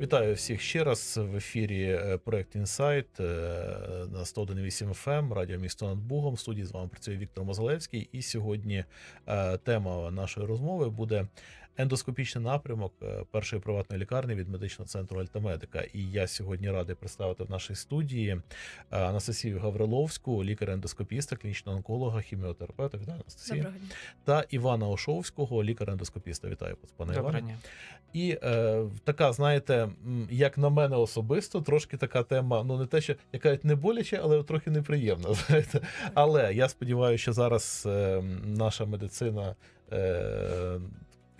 Вітаю всіх ще раз в ефірі е, проект Інсайт е, на 101.8 FM, радіо місто над Бугом. В студії з вами працює Віктор Мозалевський. І сьогодні е, тема нашої розмови буде ендоскопічний напрямок е, першої приватної лікарні від медичного центру Альтамедика. І я сьогодні радий представити в нашій студії е, Анастасію Гавриловську, лікаря-ендоскопіста, клінічного онколога, хіміотерапевта. Вітаю, Анастасія. Доброго дня. Та Івана Ошовського, лікаря-ендоскопіста. Вітаю, пане Іване. Доброго дня. І е, така, знаєте, як на мене особисто, трошки така тема, ну не те, що яка не боляче, але трохи неприємна. Знаєте. Але я сподіваюся, що зараз е, наша медицина.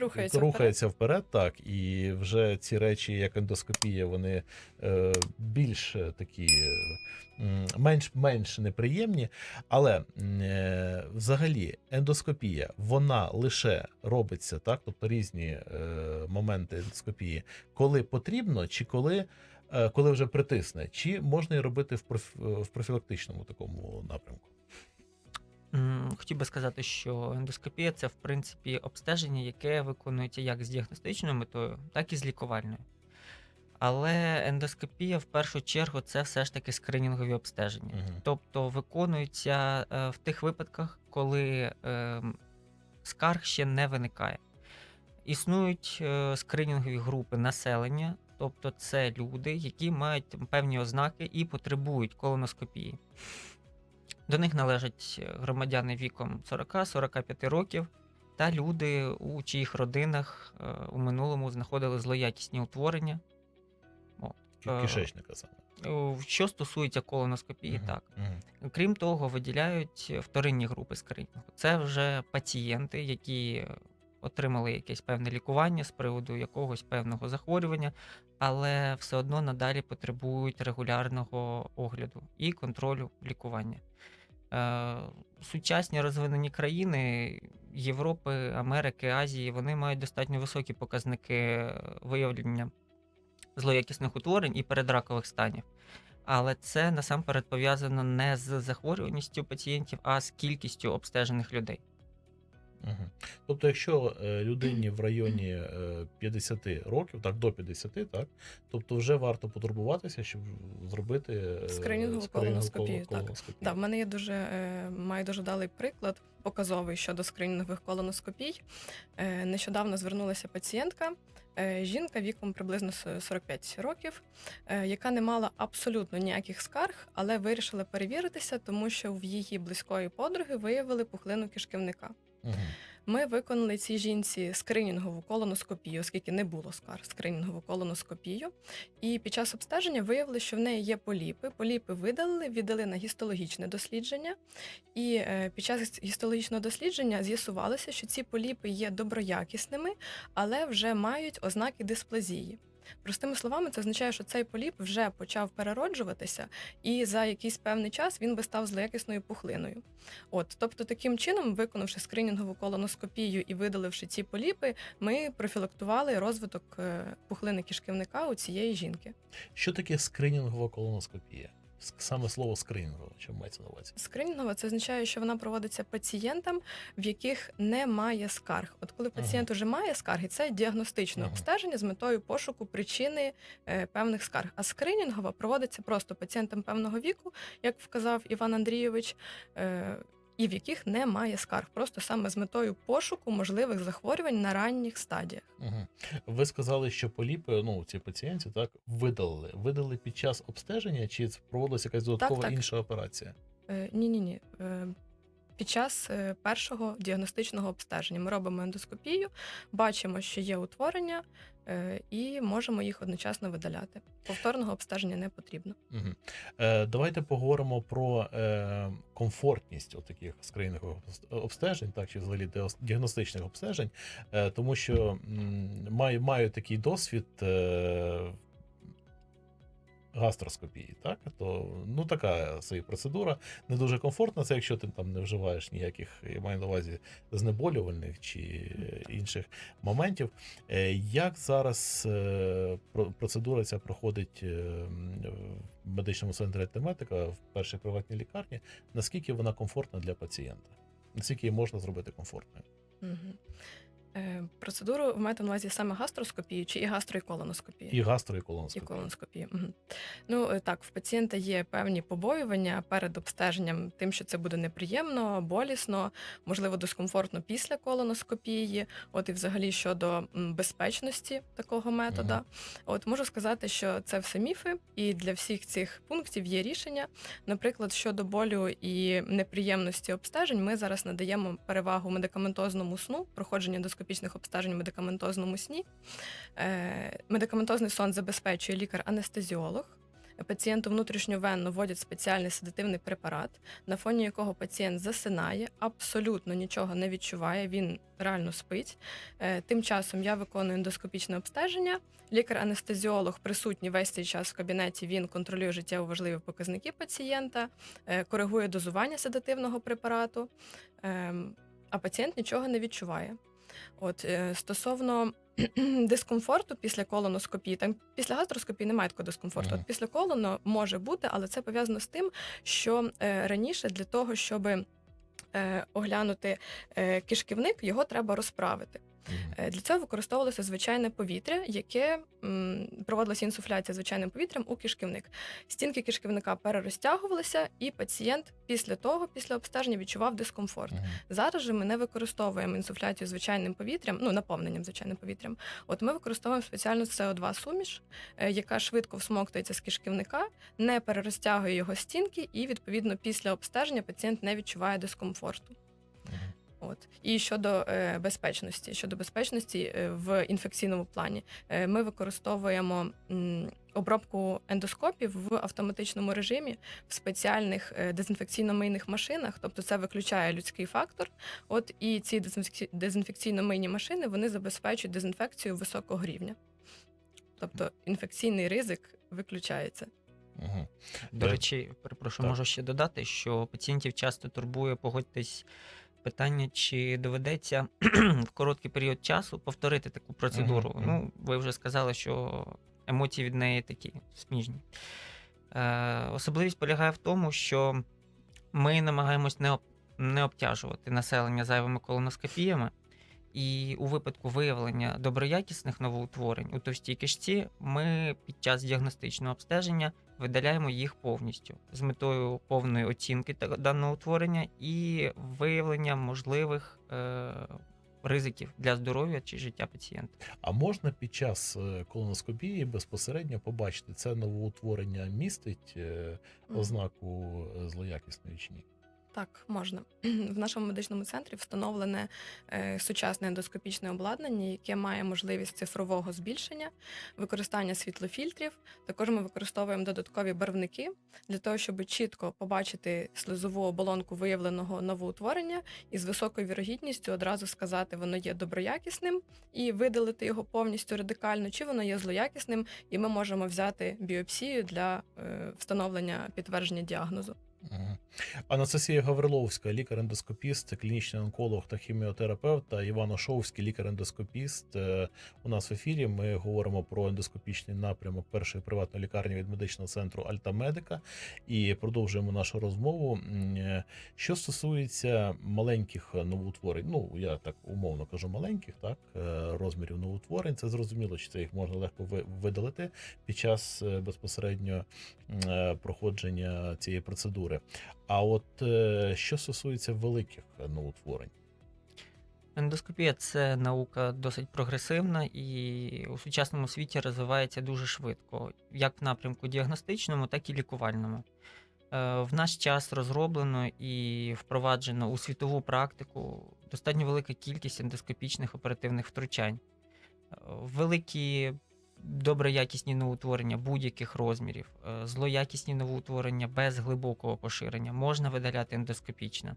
Рухається, рухається вперед, так, і вже ці речі, як ендоскопія, вони е, більш такі менш, менш неприємні. Але е, взагалі ендоскопія вона лише робиться, так, тобто різні е, моменти ендоскопії, коли потрібно, чи коли. е, Коли вже притисне, чи можна і робити в профілактичному такому напрямку? Хотів би сказати, що ендоскопія це в принципі обстеження, яке виконується як з діагностичною метою, так і з лікувальною. Але ендоскопія в першу чергу це все ж таки скринінгові обстеження. Мгм. Тобто виконується е, в тих випадках, коли е, скарг ще не виникає. Існують е, скринінгові групи населення, тобто це люди, які мають певні ознаки і потребують колоноскопії. До них належать громадяни віком 40-45 років та люди, у чиїх родинах е, у минулому знаходили злоякісні утворення. Е, Кишечника саме. Що стосується колоноскопії, Мгм. так. Мгм. Крім того, виділяють вторинні групи скринінгу. Це вже пацієнти, які отримали якесь певне лікування з приводу якогось певного захворювання, але все одно надалі потребують регулярного огляду і контролю лікування. Е, Сучасні розвинені країни Європи, Америки, Азії вони мають достатньо високі показники виявлення злоякісних утворень і передракових станів. Але це насамперед пов'язано не з захворюваністю пацієнтів, а з кількістю обстежених людей. Мгм. Тобто, якщо е, людині в районі е, 50 років, так до 50, так, тобто вже варто потурбуватися, щоб зробити е, Скринінгову колоноскопію, так. Да, в мене є дуже е, маю дуже далий приклад показовий щодо скринінгових колоноскопій. Е, нещодавно звернулася пацієнтка, е, жінка віком приблизно с- 45 років, е, яка не мала абсолютно ніяких скарг, але вирішила перевіритися, тому що в її близької подруги виявили пухлину кишківника. Мгм. Ми виконали цій жінці скринінгову колоноскопію, оскільки не було скар, скринінгову колоноскопію. І під час обстеження виявили, що в неї є поліпи. Поліпи видалили, віддали на гістологічне дослідження. І е, під час гістологічного дослідження з'ясувалося, що ці поліпи є доброякісними, але вже мають ознаки дисплазії. Простими словами, це означає, що цей поліп вже почав перероджуватися, і за якийсь певний час він би став злоякісною пухлиною. От, тобто, таким чином, виконавши скринінгову колоноскопію і видаливши ці поліпи, ми профілактували розвиток е, пухлини кишківника у цієї жінки. Що таке скринінгова колоноскопія? Саме слово скринінгова, чи мається на увазі? Скринінгова це означає, що вона проводиться пацієнтам, в яких немає скарг. От коли пацієнт уже має скарги, це діагностичне Ага. обстеження з метою пошуку причини е, певних скарг. А скринінгова проводиться просто пацієнтам певного віку, як вказав Іван Андрійович. Е, і в яких немає скарг, просто саме з метою пошуку можливих захворювань на ранніх стадіях. Угу. Ви сказали, що поліпи, ну, ці пацієнтів так, видалили. Видали під час обстеження, чи проводилася якась додаткова так. інша операція? Ні, ні, ні. Під час е, першого діагностичного обстеження ми робимо ендоскопію, бачимо, що є утворення, е, і можемо їх одночасно видаляти. Повторного обстеження не потрібно. Угу. Е, давайте поговоримо про е, комфортність таких скринінгових обстежень, так чи взагалі діагност- діагностичних обстежень, е, тому що маю, маю такий досвід. Е, Гастроскопії, так то ну така собі процедура не дуже комфортна. Це якщо ти там не вживаєш ніяких, я маю на увазі знеболювальних чи інших моментів. Е, Як зараз е, процедура ця проходить е, в медичному центрі тематика в першій приватній лікарні? Наскільки вона комфортна для пацієнта? Наскільки її можна зробити комфортною? Угу. Е, Процедуру ви маєте на увазі саме гастроскопію чи і гастро і колоноскопію? І гастро і І колоноскопія. колоноскопію. Мгм. Ну е, так, в пацієнта є певні побоювання перед обстеженням, тим, що це буде неприємно, болісно, можливо, дискомфортно після колоноскопії. От і взагалі щодо безпечності такого метода. Ага. От можу сказати, що це все міфи, і для всіх цих пунктів є рішення. Наприклад, щодо болю і неприємності обстежень, ми зараз надаємо перевагу медикаментозному сну, проходження ендоскопічних обстежень в медикаментозному сні. Е, Медикаментозний сон забезпечує лікар-анестезіолог. Пацієнту внутрішньовенно вводять спеціальний седативний препарат, на фоні якого пацієнт засинає, абсолютно нічого не відчуває, він реально спить. Е, Тим часом я виконую ендоскопічне обстеження. Лікар-анестезіолог присутній весь цей час в кабінеті. Він контролює життєво важливі показники пацієнта, е, коригує дозування седативного препарату, ем, а пацієнт нічого не відчуває. От е, стосовно дискомфорту після колоноскопії, там після гастроскопії немає такого дискомфорту. Ага. От після колоно може бути, але це пов'язано з тим, що е, раніше для того, щоб е, оглянути кишківник, його треба розправити. Е, Для цього використовувалося звичайне повітря, яке проводилася інсуфляція звичайним повітрям у кишківник. Стінки кишківника перерозтягувалися, і пацієнт після того, після обстеження, відчував дискомфорт. Зараз же ми не використовуємо інсуфляцію звичайним повітрям, ну наповненням звичайним повітрям. От ми використовуємо спеціальну СО2 суміш, е, яка швидко всмоктується з кишківника, не перерозтягує його стінки, і відповідно після обстеження пацієнт не відчуває дискомфорту. От і щодо е, безпечності, щодо безпечності е, в інфекційному плані, е, ми використовуємо м, обробку ендоскопів в автоматичному режимі в спеціальних е, дезінфекційно-мийних машинах, тобто це виключає людський фактор. От і ці дезінфекційно-мийні машини вони забезпечують дезінфекцію високого рівня. Тобто інфекційний ризик виключається. Мгм. До речі, перепрошую, можу ще додати, що пацієнтів часто турбує, погодьтесь, питання, чи доведеться в короткий період часу повторити таку процедуру. Мгм, Ну, ви вже сказали, що емоції від неї такі сміжні. Е, особливість полягає в тому, що ми намагаємось не, об, не обтяжувати населення зайвими колоноскопіями. І у випадку виявлення доброякісних новоутворень у товстій кишці ми під час діагностичного обстеження видаляємо їх повністю з метою повної оцінки та- даного утворення і виявлення можливих е, ризиків для здоров'я чи життя пацієнта. А можна під час е, колоноскопії безпосередньо побачити, це новоутворення містить е, ознаку злоякісної чи ні? Так, можна. В нашому медичному центрі встановлене е, сучасне ендоскопічне обладнання, яке має можливість цифрового збільшення, використання світлофільтрів. Також ми використовуємо додаткові барвники для того, щоб чітко побачити слизову оболонку виявленого новоутворення і з високою вірогідністю одразу сказати, воно є доброякісним і видалити його повністю радикально, чи воно є злоякісним, і ми можемо взяти біопсію для е, встановлення підтвердження діагнозу. Мгм. Анастасія Гавриловська, лікар-ендоскопіст, клінічний онколог та хіміотерапевт, та Іван Ошовський, лікар-ендоскопіст. Е, У нас в ефірі ми говоримо про ендоскопічний напрямок першої приватної лікарні від медичного центру Альтамедика і продовжуємо нашу розмову. Е, Що стосується маленьких новоутворень, ну я так умовно кажу, маленьких, так е, розмірів новоутворень, це зрозуміло, чи це їх можна легко ви- видалити під час безпосередньо проходження цієї процедури. А от е, що стосується великих новоутворень, Ендоскопія це наука досить прогресивна і у сучасному світі розвивається дуже швидко, як в напрямку діагностичному, так і лікувальному. Е, В наш час розроблено і впроваджено у світову практику достатньо велика кількість ендоскопічних оперативних втручань. Е, Великі доброякісні новоутворення будь-яких розмірів, е, злоякісні новоутворення без глибокого поширення можна видаляти ендоскопічно.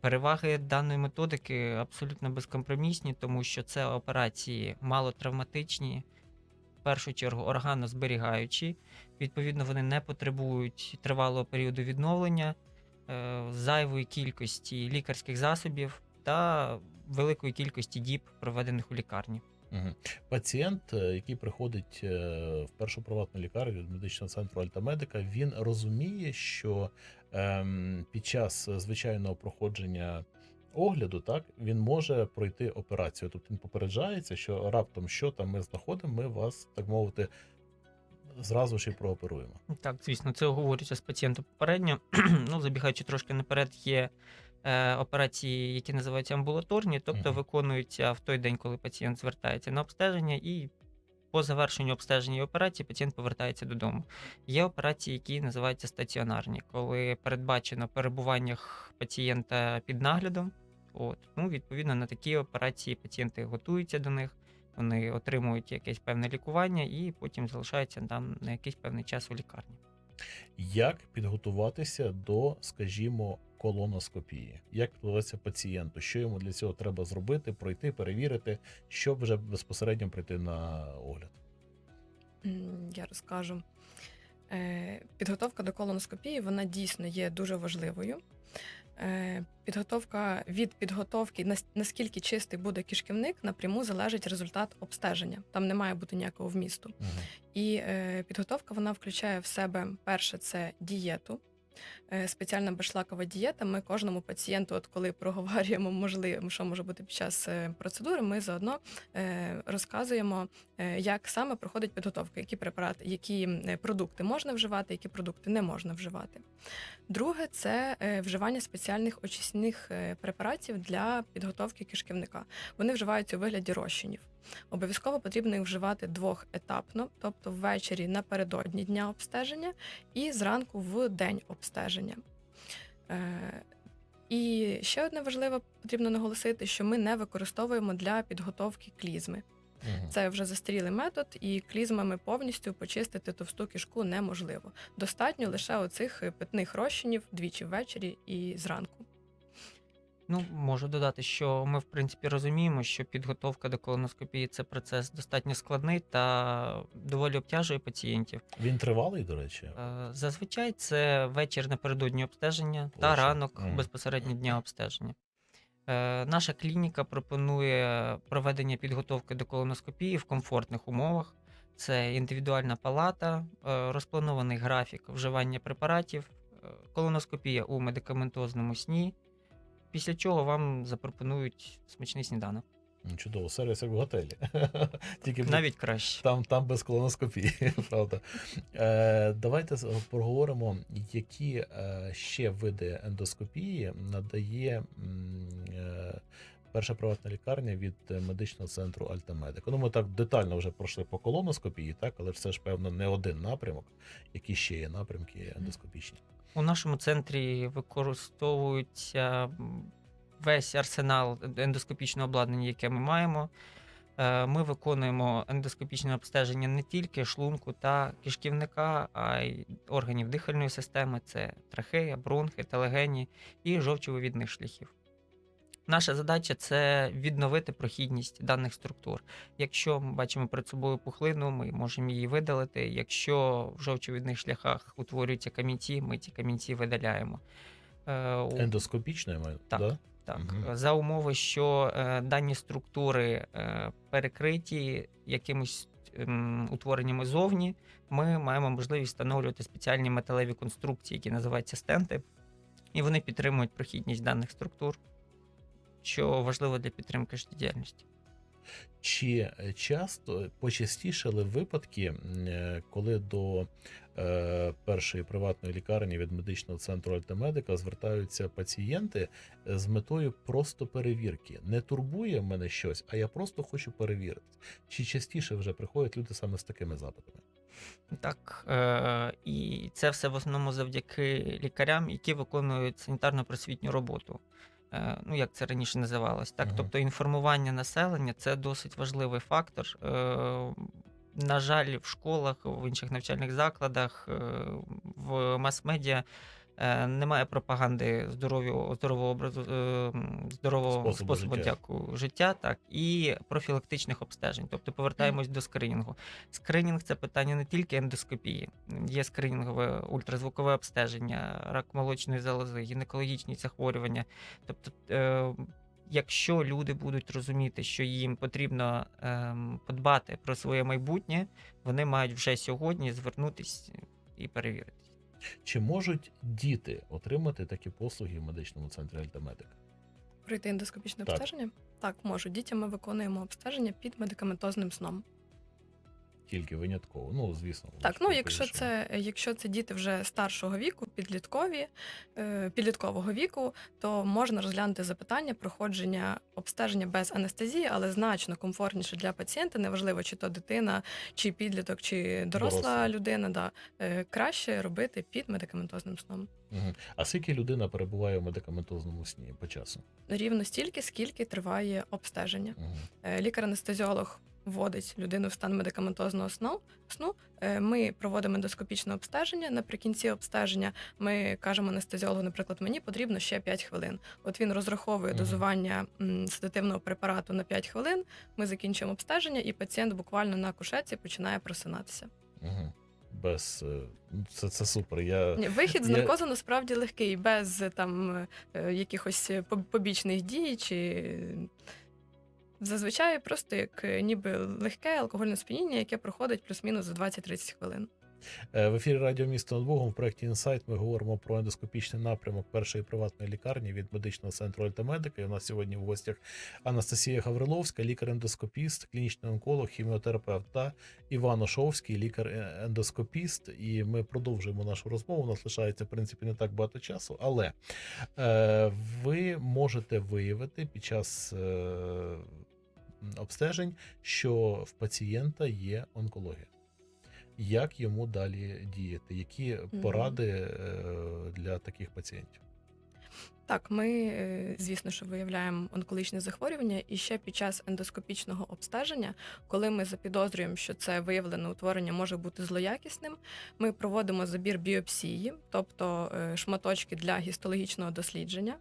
Переваги даної методики абсолютно безкомпромісні, тому що це операції малотравматичні, в першу чергу органозберігаючі. Відповідно, вони не потребують тривалого періоду відновлення, е, зайвої кількості лікарських засобів та великої кількості діб, проведених у лікарні. Пацієнт, е, який приходить е, в першу приватну лікарню від медичного центру Альтамедика, він розуміє, що ем, під час звичайного проходження огляду, так він може пройти операцію. Тобто він попереджається, що раптом що там ми знаходимо, ми вас, так мовити, зразу ж і прооперуємо. Так, звісно, це оговорюється з пацієнтом попередньо. ну, забігаючи трошки наперед, є операції, які називаються амбулаторні, тобто виконуються в той день, коли пацієнт звертається на обстеження, і по завершенню обстеження і операції пацієнт повертається додому. Є операції, які називаються стаціонарні, коли передбачено перебування пацієнта під наглядом. От, ну, відповідно, на такі операції пацієнти готуються до них, вони отримують якесь певне лікування і потім залишаються там на якийсь певний час у лікарні. Як підготуватися до, скажімо, колоноскопії? Як підготуватися пацієнту? Що йому для цього треба зробити, пройти, перевірити, щоб вже безпосередньо прийти на огляд? Я розкажу. Е, Підготовка до колоноскопії вона дійсно є дуже важливою. Е, Підготовка від підготовки, наскільки чистий буде кишківник, напряму залежить результат обстеження. Там не має бути ніякого вмісту. Мгм. І е, підготовка вона включає в себе перше це дієту. Е, Спеціальна безшлакова дієта. Ми кожному пацієнту, от коли проговорюємо, можливо, що може бути під час е, процедури, ми заодно е, розказуємо, як саме проходить підготовка, які препарати, які продукти можна вживати, які продукти не можна вживати. Друге це вживання спеціальних очисних препаратів для підготовки кишківника. Вони вживаються у вигляді розчинів. Обов'язково потрібно їх вживати двохетапно, тобто ввечері напередодні дня обстеження і зранку в день обстеження. Е, І ще одне важливе потрібно наголосити, що ми не використовуємо для підготовки клізми. Це вже застарілий метод, і клізмами повністю почистити товсту кишку неможливо. Достатньо лише оцих е, питних розчинів двічі ввечері і зранку. Ну, можу додати, що ми, в принципі, розуміємо, що підготовка до колоноскопії це процес достатньо складний та доволі обтяжує пацієнтів. Він тривалий, до речі. Е, Зазвичай це вечір напередодні обстеження та ранок Мгм. безпосередньо дня обстеження. Е, Наша клініка пропонує проведення підготовки до колоноскопії в комфортних умовах. Це індивідуальна палата, е, розпланований графік вживання препаратів, колоноскопія у медикаментозному сні. Після чого вам запропонують смачний сніданок. Чудово, сервіс як в готелі. Тільки Навіть краще. там, там без колоноскопії, правда. Е, давайте поговоримо, які е, ще види ендоскопії надає е, перша приватна лікарня від медичного центру Альтамедик. Ну, ми так детально вже пройшли по колоноскопії, так, але це ж певно не один напрямок, які ще є напрямки ендоскопічні. У нашому центрі використовується весь арсенал ендоскопічного обладнання, яке ми маємо. Е, Ми виконуємо ендоскопічне обстеження не тільки шлунку та кишківника, а й органів дихальної системи: це трахея, бронхи, телегені і жовчовивідних шляхів. Наша задача це відновити прохідність даних структур. Якщо ми бачимо перед собою пухлину, ми можемо її видалити. Якщо в жовчовідних шляхах утворюються камінці, ми ці камінці видаляємо. Е, Ендоскопічно, я маю, Так. да? так, Мгм. за умови, що е, дані структури е, перекриті якимись ем, утвореннями зовні, ми маємо можливість встановлювати спеціальні металеві конструкції, які називаються стенти, і вони підтримують прохідність даних структур, що важливо для підтримки життєдіяльності. Чи е, часто почастішали випадки, е, коли до е, першої приватної лікарні від медичного центру Альтамедика звертаються пацієнти з метою просто перевірки? Не турбує мене щось, а я просто хочу перевірити. Чи частіше вже приходять люди саме з такими запитами? Так, і це все в основному завдяки лікарям, які виконують санітарно-просвітню роботу. Е, ну, як це раніше називалось. Так, угу. тобто інформування населення це досить важливий фактор. Е, на жаль, в школах, в інших навчальних закладах, е, в мас-медіа немає пропаганди здоров'я, здорового образу, е, здорового Способу способу, життя. дякую, життя, так, і профілактичних обстежень. Тобто повертаємось до скринінгу. Скринінг це питання не тільки ендоскопії, є скринінгове ультразвукове обстеження, рак молочної залози, гінекологічні захворювання. Тобто, е, якщо люди будуть розуміти, що їм потрібно ем, подбати про своє майбутнє, вони мають вже сьогодні звернутися і перевірити. Чи можуть діти отримати такі послуги в медичному центрі Альтамедик? Пройти ендоскопічне Так. обстеження? Так, можуть. Дітям ми виконуємо обстеження під медикаментозним сном. Тільки винятково. Ну, звісно. Так, ну якщо це, якщо це діти вже старшого віку, підліткові, е, підліткового віку, то можна розглянути запитання проходження обстеження без анестезії, але значно комфортніше для пацієнта, неважливо, чи то дитина, чи підліток, чи доросла Доросла. людина. Да, е, краще робити під медикаментозним сном. А скільки людина перебуває в медикаментозному сні по часу? Рівно стільки, скільки триває обстеження. Е, Лікар-анестезіолог вводить людину в стан медикаментозного сну. сну. Е, Ми проводимо ендоскопічне обстеження. Наприкінці обстеження ми кажемо анестезіологу, наприклад, мені потрібно ще 5 хвилин. От він розраховує Мгм. дозування седативного препарату на 5 хвилин. Ми закінчуємо обстеження, і пацієнт буквально на кушетці починає просинатися. Мгм. Без е, ну, це, це супер. Я Вихід з Я- наркозу насправді легкий, без е, там якихось побічних дій чи. Зазвичай просто як е, ніби легке алкогольне сп'яніння, яке проходить плюс-мінус за 20-30 хвилин. Е, В ефірі Радіо Місто над Богом в проєкті Інсайт ми говоримо про ендоскопічний напрямок першої приватної лікарні від медичного центру Альтамедика. І у нас сьогодні в гостях Анастасія Гавриловська, лікар-ендоскопіст, клінічний онколог, хіміотерапевт та Іван Ошовський, лікар-ендоскопіст. І ми продовжуємо нашу розмову. У нас лишається в принципі не так багато часу, але е, ви можете виявити під час обстежень, що в пацієнта є онкологія як йому далі діяти, які поради е, для таких пацієнтів. Так, ми, е, звісно, що виявляємо онкологічне захворювання, і ще під час ендоскопічного обстеження, коли ми запідозрюємо, що це виявлене утворення може бути злоякісним, ми проводимо забір біопсії, тобто е, шматочки для гістологічного дослідження.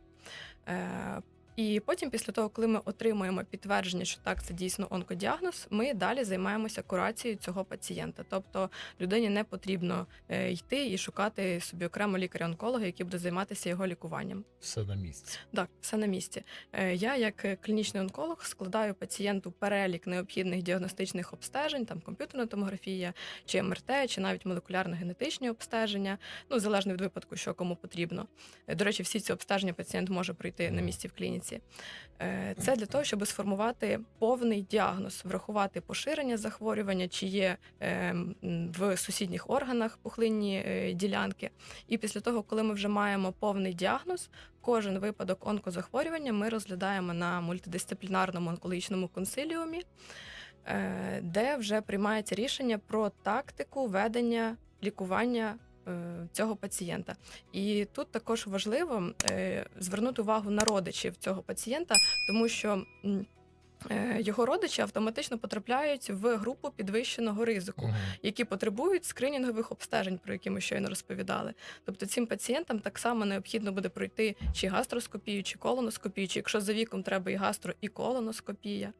І потім, після того, коли ми отримуємо підтвердження, що так, це дійсно онкодіагноз, ми далі займаємося курацією цього пацієнта. Тобто людині не потрібно е, йти і шукати собі окремо лікаря-онколога, який буде займатися його лікуванням. Все на місці. Так, все на місці. Е, Я, як е, клінічний онколог, складаю пацієнту перелік необхідних діагностичних обстежень, там комп'ютерна томографія, чи МРТ, чи навіть молекулярно-генетичні обстеження, ну залежно від випадку, що кому потрібно. До речі, всі ці обстеження пацієнт може пройти на місці в клініці. Е, Це для того, щоб сформувати повний діагноз, врахувати поширення захворювання, чи є е, в сусідніх органах пухлинні е, ділянки. І після того, коли ми вже маємо повний діагноз, кожен випадок онкозахворювання ми розглядаємо на мультидисциплінарному онкологічному консиліумі, е, де вже приймається рішення про тактику ведення лікування. Е, Цього пацієнта, і тут також важливо е, звернути увагу на родичів цього пацієнта, тому що е, його родичі автоматично потрапляють в групу підвищеного ризику які потребують скринінгових обстежень, про які ми щойно розповідали. Тобто цим пацієнтам так само необхідно буде пройти чи гастроскопію, чи колоноскопію, чи якщо за віком треба і гастро, і колоноскопія.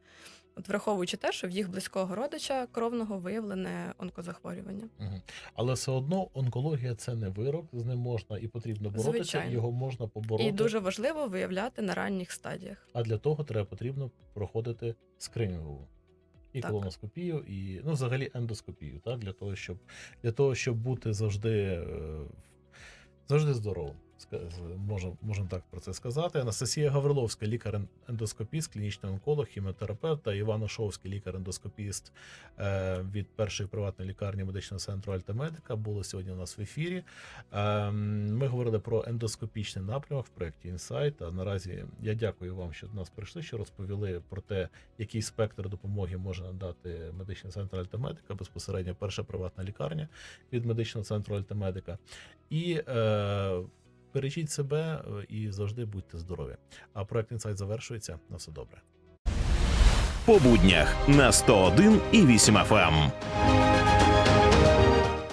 От враховуючи те, що в їх близького родича кровного виявлене онкозахворювання. Мгм. Але все одно онкологія це не вирок, з ним можна і потрібно боротися, Звичайно. його можна побороти. І дуже важливо виявляти на ранніх стадіях. А для того треба потрібно проходити скринінгову. І Так. колоноскопію, і ну, взагалі ендоскопію, так? Для того, щоб для того, щоб бути завжди, е, завжди здоровим. Можемо, можемо так про це сказати. Анастасія Гавриловська, лікар-ендоскопіст, клінічний онколог, хіміотерапевт, та Іван Ошовський, лікар-ендоскопіст е, від першої приватної лікарні медичного центру Альтамедика, були сьогодні у нас в ефірі. Е, Ми говорили про ендоскопічний напрямок в проєкті Інсайт. А наразі я дякую вам, що до нас прийшли, що розповіли про те, який спектр допомоги може надати медичний центр Альтамедика, безпосередньо перша приватна лікарня від медичного центру Альтамедика. І е, бережіть себе е, і завжди будьте здорові. А проект інсайт завершується. На все добре. по буднях на 101 і 8 FM.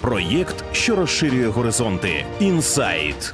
Проєкт, що розширює горизонти. Інсайт.